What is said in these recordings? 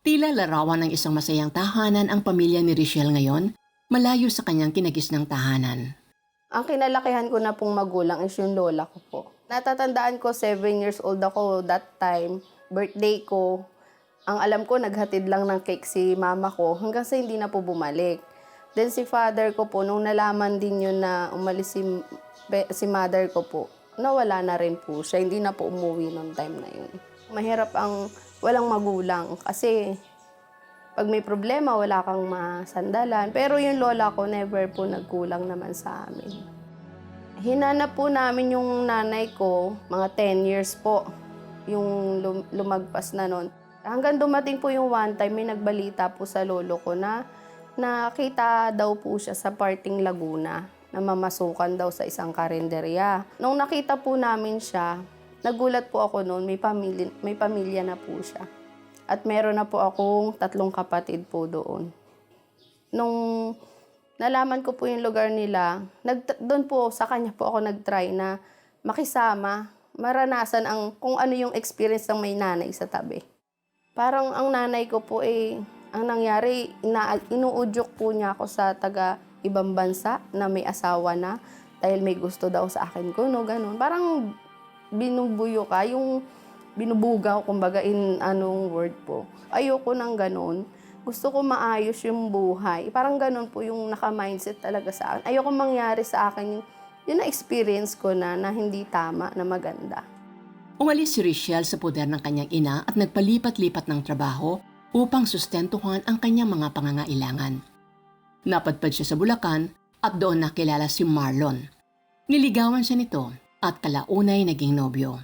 Tila larawan ng isang masayang tahanan ang pamilya ni Richelle ngayon, malayo sa kanyang kinagisnang tahanan. Ang kinalakihan ko na pong magulang is yung lola ko po. Natatandaan ko, 7 years old ako that time. Birthday ko. Ang alam ko, naghatid lang ng cake si mama ko hanggang sa hindi na po bumalik. Then si father ko po, nung nalaman din yun na umalis si, si mother ko po, nawala na rin po siya. Hindi na po umuwi noong time na yun. Mahirap ang walang magulang kasi pag may problema, wala kang masandalan. Pero yung lola ko, never po nagkulang naman sa amin. Hinanap po namin yung nanay ko, mga 10 years po, yung lum- lumagpas na nun. Hanggang dumating po yung one time, may nagbalita po sa lolo ko na nakita daw po siya sa parting Laguna na mamasukan daw sa isang karinderya. Nung nakita po namin siya, nagulat po ako noon, may pamilya, may pamilya na po siya. At meron na po akong tatlong kapatid po doon. Nung nalaman ko po yung lugar nila, nag, doon po sa kanya po ako nag-try na makisama, maranasan ang kung ano yung experience ng may nanay sa tabi. Parang ang nanay ko po eh, ang nangyari, ina, inuudyok po niya ako sa taga ibang bansa na may asawa na dahil may gusto daw sa akin ko, no, ganun. Parang binubuyo ka, yung binubugaw, kumbaga in anong word po. Ayoko nang ganun. Gusto ko maayos yung buhay. Parang ganun po yung naka-mindset talaga sa akin. Ayoko mangyari sa akin yung, yung na-experience ko na, na hindi tama, na maganda. Umalis si Richelle sa poder ng kanyang ina at nagpalipat-lipat ng trabaho upang sustentuhan ang kanyang mga pangangailangan. Napadpad siya sa Bulacan at doon nakilala si Marlon. Niligawan siya nito at kalaunay naging nobyo.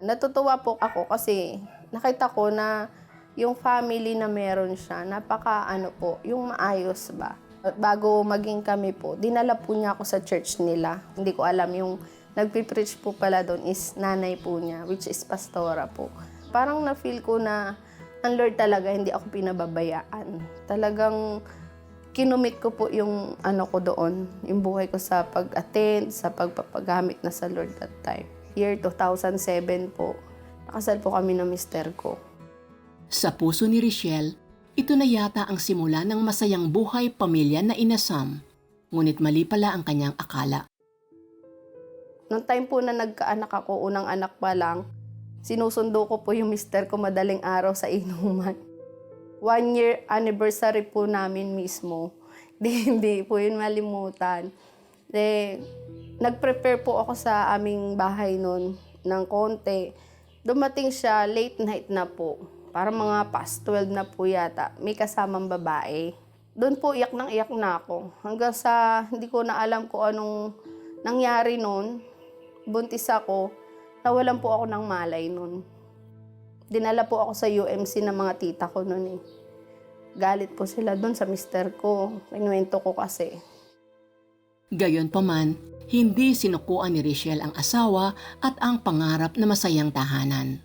Natutuwa po ako kasi nakita ko na yung family na meron siya, napaka ano po, yung maayos ba. Bago maging kami po, dinala po niya ako sa church nila. Hindi ko alam yung nagpipreach po pala doon is nanay po niya, which is pastora po. Parang na-feel ko na ang Lord talaga, hindi ako pinababayaan. Talagang kinumit ko po yung ano ko doon, yung buhay ko sa pag-attend, sa pagpapagamit na sa Lord that time. Year 2007 po, nakasal po kami ng mister ko. Sa puso ni Richelle, ito na yata ang simula ng masayang buhay pamilya na inasam. Ngunit mali pala ang kanyang akala. Noong time po na nagkaanak ako, unang anak pa lang, sinusundo ko po yung mister ko madaling araw sa inuman. One year anniversary po namin mismo. Di, hindi po yun malimutan. De, nag-prepare po ako sa aming bahay noon ng konti. Dumating siya, late night na po. Para mga past 12 na po yata. May kasamang babae. Doon po iyak nang iyak na ako. Hanggang sa hindi ko na alam kung anong nangyari noon. Buntis ako. Nawalan po ako ng malay noon. Dinala po ako sa UMC ng mga tita ko noon eh. Galit po sila doon sa mister ko. Kinuwento ko kasi. Gayon pa man, hindi sinukuan ni Richelle ang asawa at ang pangarap na masayang tahanan.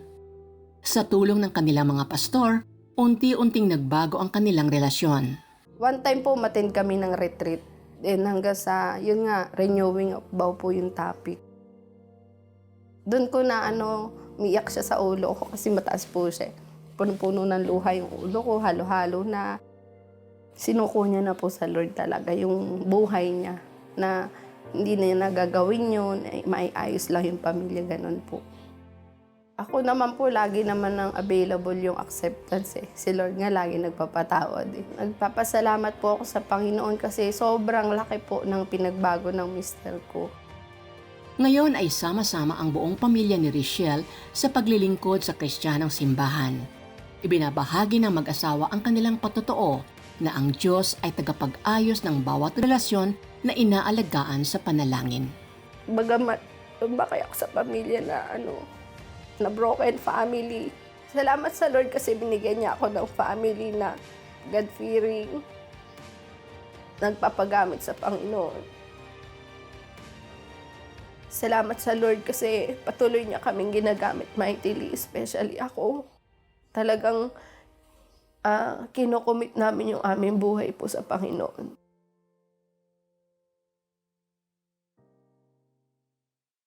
Sa tulong ng kanilang mga pastor, unti-unting nagbago ang kanilang relasyon. One time po, matin kami ng retreat. Then hanggang sa, yun nga, renewing of vow po yung topic. Doon ko na ano, umiyak siya sa ulo ko kasi mataas po siya. Puno-puno ng luha yung ulo ko, halo-halo na. Sinuko niya na po sa Lord talaga yung buhay niya na hindi na niya nagagawin yun, ay maiayos lang yung pamilya, ganun po. Ako naman po, lagi naman nang available yung acceptance eh. Si Lord nga lagi nagpapatawad eh. Nagpapasalamat po ako sa Panginoon kasi sobrang laki po ng pinagbago ng mister ko. Ngayon ay sama-sama ang buong pamilya ni Richelle sa paglilingkod sa kristyanong simbahan. Ibinabahagi ng mag-asawa ang kanilang patotoo na ang Diyos ay tagapag-ayos ng bawat relasyon na inaalagaan sa panalangin. Bagamat lumaki ako sa pamilya na ano, na broken family. Salamat sa Lord kasi binigyan niya ako ng family na God-fearing, nagpapagamit sa Panginoon. Salamat sa Lord kasi patuloy niya kaming ginagamit mightily, especially ako. Talagang uh, kinukomit namin yung aming buhay po sa Panginoon.